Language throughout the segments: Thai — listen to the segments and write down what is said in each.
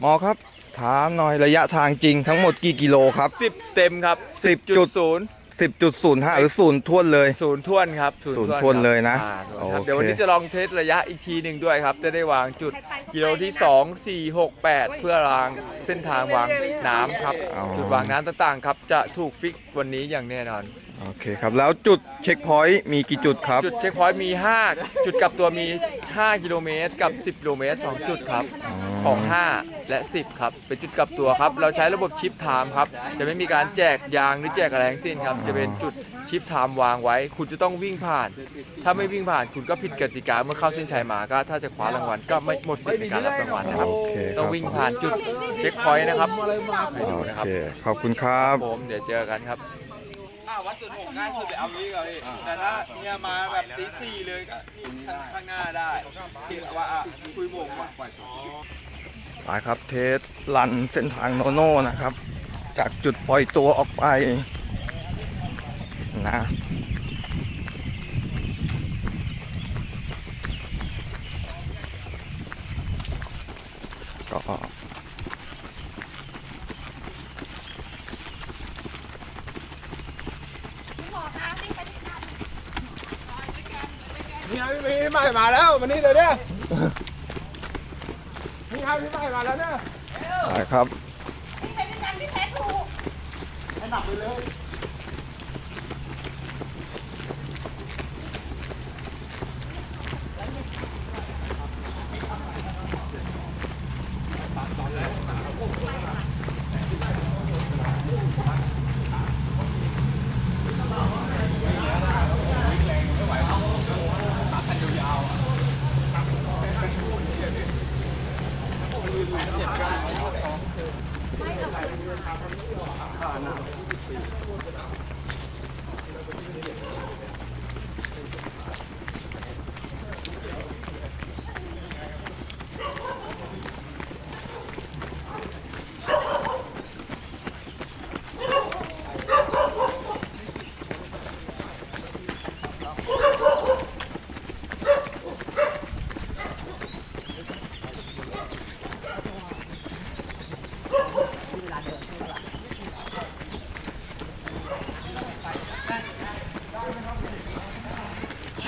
หมอครับ ถามหน่อยระยะทางจริงทั้งหมดกี่กิโลครับ สิบเต็มครับ10จุด ศูนย์10.05หรือศูนย์ท่วนเลย ศูนย์ท่วนครับศูนย์ท่วนเลยนะอ่าท่วนครับโอเคเดี๋ยววันนี้จะลองเทสระยะอีกทีหนึ่งด้วยครับ จะได้วางจุดกิโลที่ 2 4 6 8 เพื่อรางเส้นทางวางน้ำครับจุดวางน้ำต่างๆครับ จะถูกฟิกวันนี้อย่างแน่นอน โอเคครับ แล้วจุดเช็คพอยต์มีกี่จุดครับ จุดเช็คพอยต์มี 5 จุดกลับตัวมี 5 กิโลเมตรกับ 10 กิโลเมตร 2 จุดครับ ของ 5 และ 10 ครับ เป็นจุดกลับตัวครับ เราใช้ระบบชิปไทม์ครับ จะไม่มีการแจกยางหรือแจกอะไรทั้งสิ้นครับ จะเป็นจุดชิปไทม์วางไว้ คุณจะต้องวิ่งผ่าน ถ้าไม่วิ่งผ่านคุณก็ผิดกติกาเมื่อเข้าเส้นชัยมาก็ ถ้าจะคว้ารางวัลก็ไม่หมดสิทธิ์ในการรับรางวัลนะครับ โอเคคต้รัอบงวิ่งผ่านจุดเช็คพอยต์นะครับไปดูโอนะครับ เคขอบคุณครับ ผมเดี๋ยวเจอกันครับ อ่าวัดส่วนหกง่ายสุดไปเอานี้ก่อนพี่แต่ถ้าเนี่ยมาแบบตีสี่เลยก็นี่ข้างข้างหน้าได้ที่ว่าอะคุยโมงกว่า ไปครับเทสลันเส้นทางโนโน่นะครับ จากจุดปล่อยตัวออกไปนะก็นี่พี่ม่มาแล้ววันนี้เลยเนี่ย นี่ครับพี่ใหม่มาแล้วเนี่ยไปครับ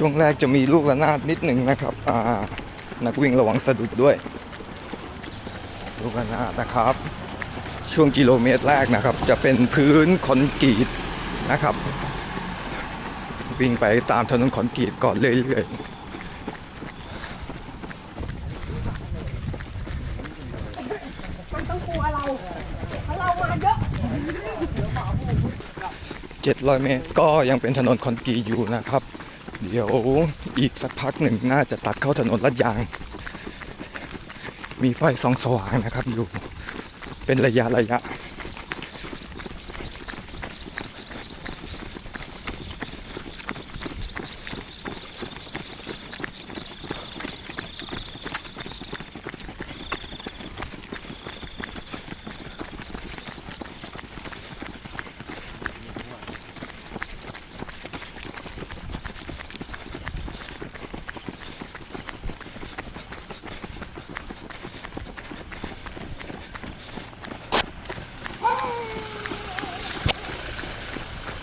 ช่วงแรกจะมีลูกระนาดนิดหนึ่งนะครับอ่านักวิ่งระวังสะดุดด้วย ลูกระนาดนะครับ ช่วงกิโลเมตรแรกนะครับ จะเป็นพื้นคอนกรีตนะครับ วิ่งไปตามถนนคอนกรีตก่อนเรื่อยมันต้องกลัวเราเพราะเรามาเยอะๆ700 เมตรก็ยังเป็นถนนคอนกรีตอยู่นะครับ เดี๋ยวอีกสักพักหนึ่งน่าจะตัดเข้าถนนลาดยาง มีไฟสองสว่างนะครับอยู่ เป็นระยะระยะ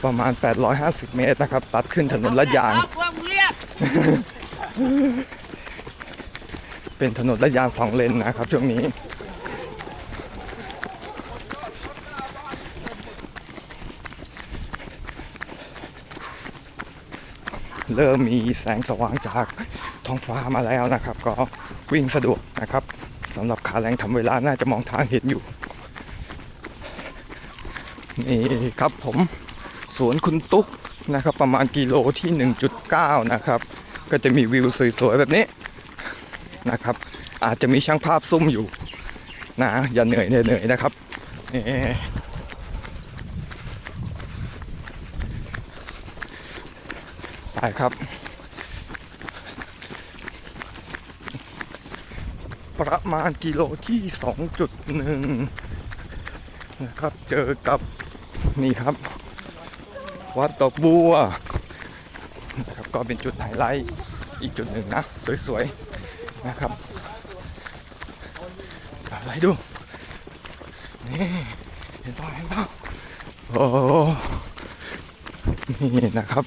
ประมาณ 850 เมตรนะครับ ตัดขึ้นถนนลาดยาง เป็นถนนลาดยางสองเลนนะครับ ช่วงนี้ เริ่มมีแสงสว่างจากท้องฟ้ามาแล้วนะครับ ก็วิ่งสะดวกนะครับสำหรับขาแรงทำเวลาน่าจะมองทางเห็นอยู่นี่ครับผม สวนคุณตุ๊กนะครับ ประมาณกิโลที่ 1.9 นะครับ ก็จะมีวิวสวยๆแบบนี้นะครับ อาจจะมีช่างภาพซุ่มอยู่นะอย่าเหนื่อยเหนื่อยนะครับไปครับ ประมาณกิโลที่ 2.1 นะครับ เจอกับนี่ครับ วัดดอกบัวนะครับก็เป็นจุดไฮไลท์อีกจุดหนึ่งนะ สวยๆนะครับอะไรดู นี่ เห็นเปล่าเห็นเปล่าโอ้นี่นะครับ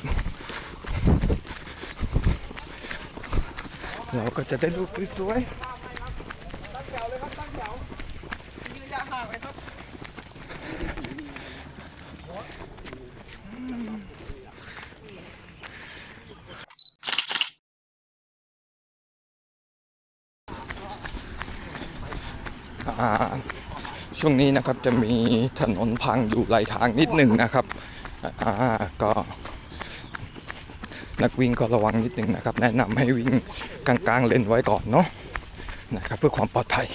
เราก็จะได้รูปสวยๆอ่างไหมครับ ช่วงนี้นะครับจะมีถนนพังอยู่หลายทางนิดหนึ่งนะครับก็ นักวิ่งก็ระวังนิดหนึ่งนะครับ แนะนำให้วิ่งกลางๆเลนไว้ก่อนเนาะนะครับเพื่อความปลอดภัย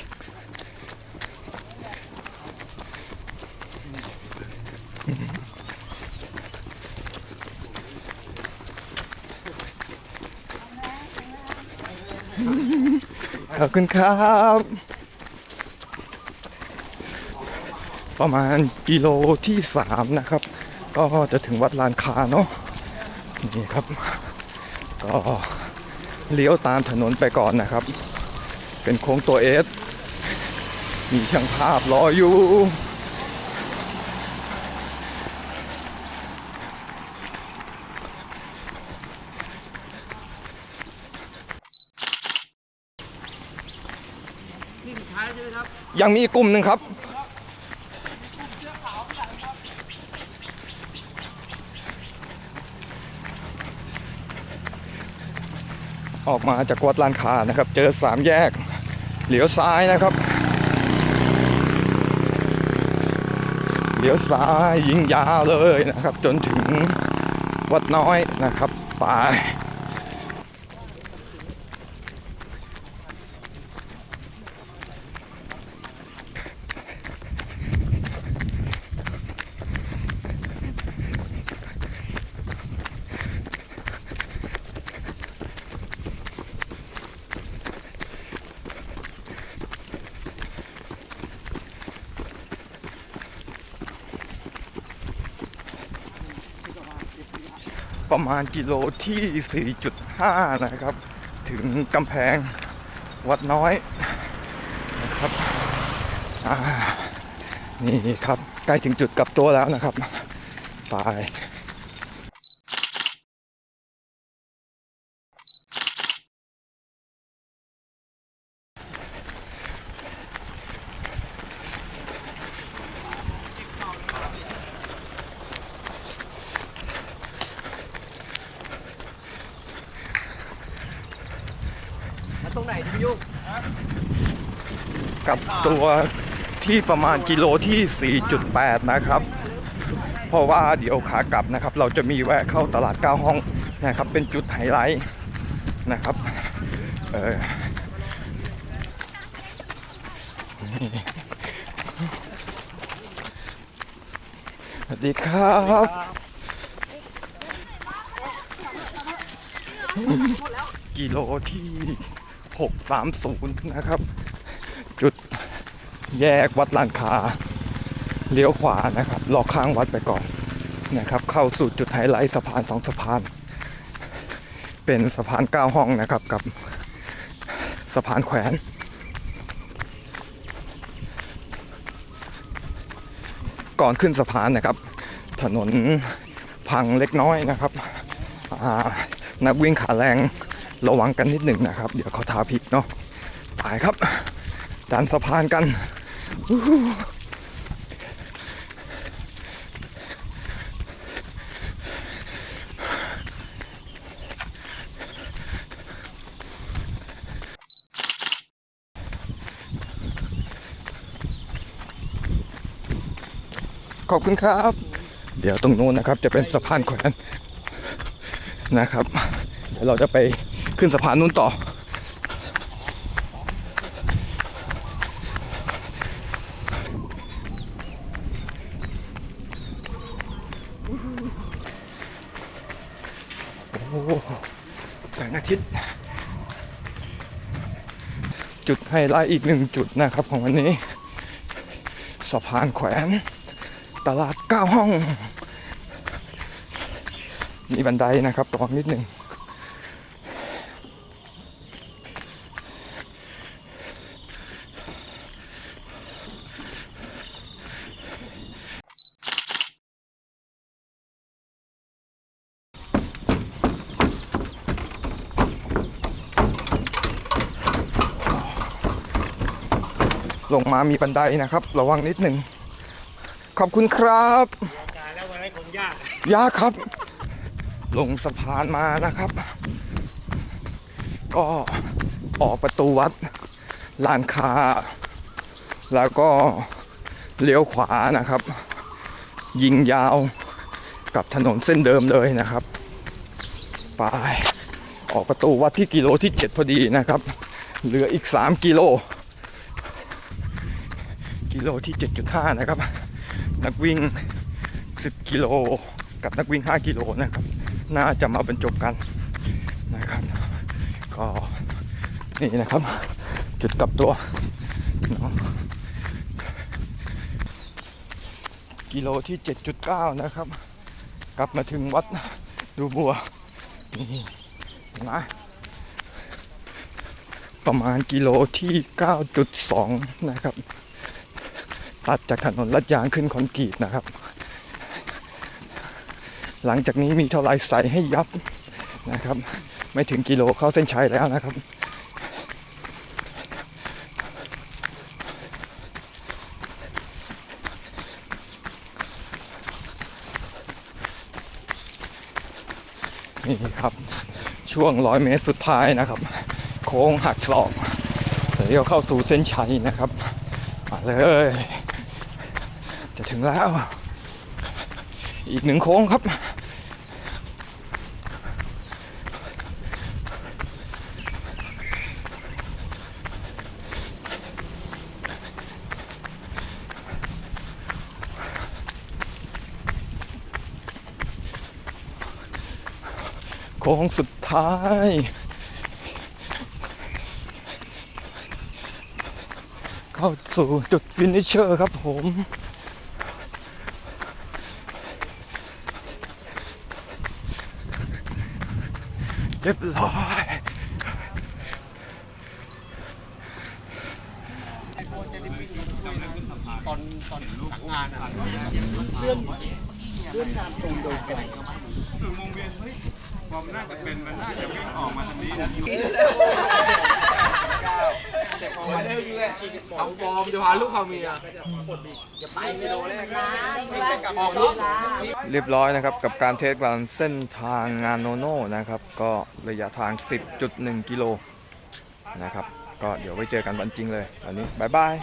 ขอบคุณครับ ประมาณกิโลที่สามนะครับ ก็จะถึงวัดลานคาเนาะนี่ครับ ก็เลี้ยวตามถนนไปก่อนนะครับ เป็นโค้งตัวเอสมีช่างภาพรออยู่ ยังมีอีกกลุ่มหนึ่งครับ ออกมาจากวัดลานคานะครับ เจอสามแยก เหลียวซ้ายนะครับ เหลียวซ้ายยิงยาวเลยนะครับ จนถึงวัดน้อยนะครับ ไป ประมาณกิโลที่ 4.5 นะครับ ถึงกำแพงวัดน้อยนะครับนี่ครับใกล้ถึงจุดกลับตัวแล้วนะครับ ไป ตรงไหนพี่ยุ กับตัวที่ประมาณกิโลที่ 4.8 นะครับ เพราะว่าเดี๋ยวขากลับนะครับ เราจะมีแวะเข้าตลาดเก้าห้องนะครับ เป็นจุดไฮไลท์นะครับเออสวัสดีครับกิโลที่ 630 นะครับ แยกวัดลานคาเลี้ยวขวานะครับลอข้างวัดไปก่อนนะครับ เข้าสู่จุดไฮไลท์สะพานสองสะพาน เป็นสะพานเก้าห้องนะครับกับสะพานแขวนก่อนขึ้นสะพานนะครับ ถนนพังเล็กน้อยนะครับนักวิ่งขาแรงระวังกันนิดหนึ่งนะครับ เดี๋ยวเขาทาพิษเนาะไปครับดันสะพานกัน ขอบคุณครับ เดี๋ยวตรงนู้นนะครับ จะเป็นสะพานแขวนนะครับ เดี๋ยวเราจะไปขึ้นสะพานนู้นต่อ โอ้โหแสงอาทิตย์ จุดไฮไลท์อีกหนึ่งจุดนะครับ ของวันนี้ สะพานแขวนตลาดเก้าห้อง มีบันไดนะครับระวังนิดหนึ่ง ลงมามีบันไดนะครับ ระวังนิดหนึ่ง ขอบคุณครับยากครับ ลงสะพานมานะครับ ก็ออกประตูวัดลานคาแล้วก็เลี้ยวขวานะครับ ยิงยาวกับถนนเส้นเดิมเลยนะครับ ไป ออกประตูวัดที่กิโลที่ 7 พอดีนะครับ เหลืออีก 3 กิโล กิโลที่ 7.5 นะครับ นักวิ่ง 10 กิโลกับนักวิ่ง 5 กิโลนะครับ น่าจะมาบรรจบกันนะครับ ก็นี่นะครับ จุดกลับตัวเนาะกิโลที่ 7.9 นะครับ กลับมาถึงวัดดูบัวนี่นะประมาณกิโลที่ 9.2 นะครับ ตัดจากถนนลัดยางขึ้นคอนกรีตนะครับ หลังจากนี้มีเท่าไรใส่ให้ยับนะครับ ไม่ถึงกิโลเข้าเส้นชัยแล้วนะครับนี่ครับช่วงร้อยเมตรสุดท้ายนะครับ โค้งหักศอกเดี๋ยวเข้าสู่เส้นชัยนะครับมาเลย ถึงแล้ว อีกหนึ่งโค้งครับ โค้งสุดท้ายเข้าสู่จุดฟินิชเชอร์ครับผม เรียบร้อยตอนตอนหลังงานอะไรเรื่องเรื่องกานตรงโดยไตรงคือมงเวียนเฮ้ยความน่าจะเป็นมันน่าจะวิ่งออกมาทางนี้นะ ฟอร์มจะพาลูกพาเมียเรียบร้อยนะครับกับการเทสกางเส้นทางงานโนโน่นะครับ ก็ระยะทาง 10.1 กิโลนะครับ ก็เดี๋ยวไว้เจอกันวันจริงเลยวันนี้ บ๊ายบาย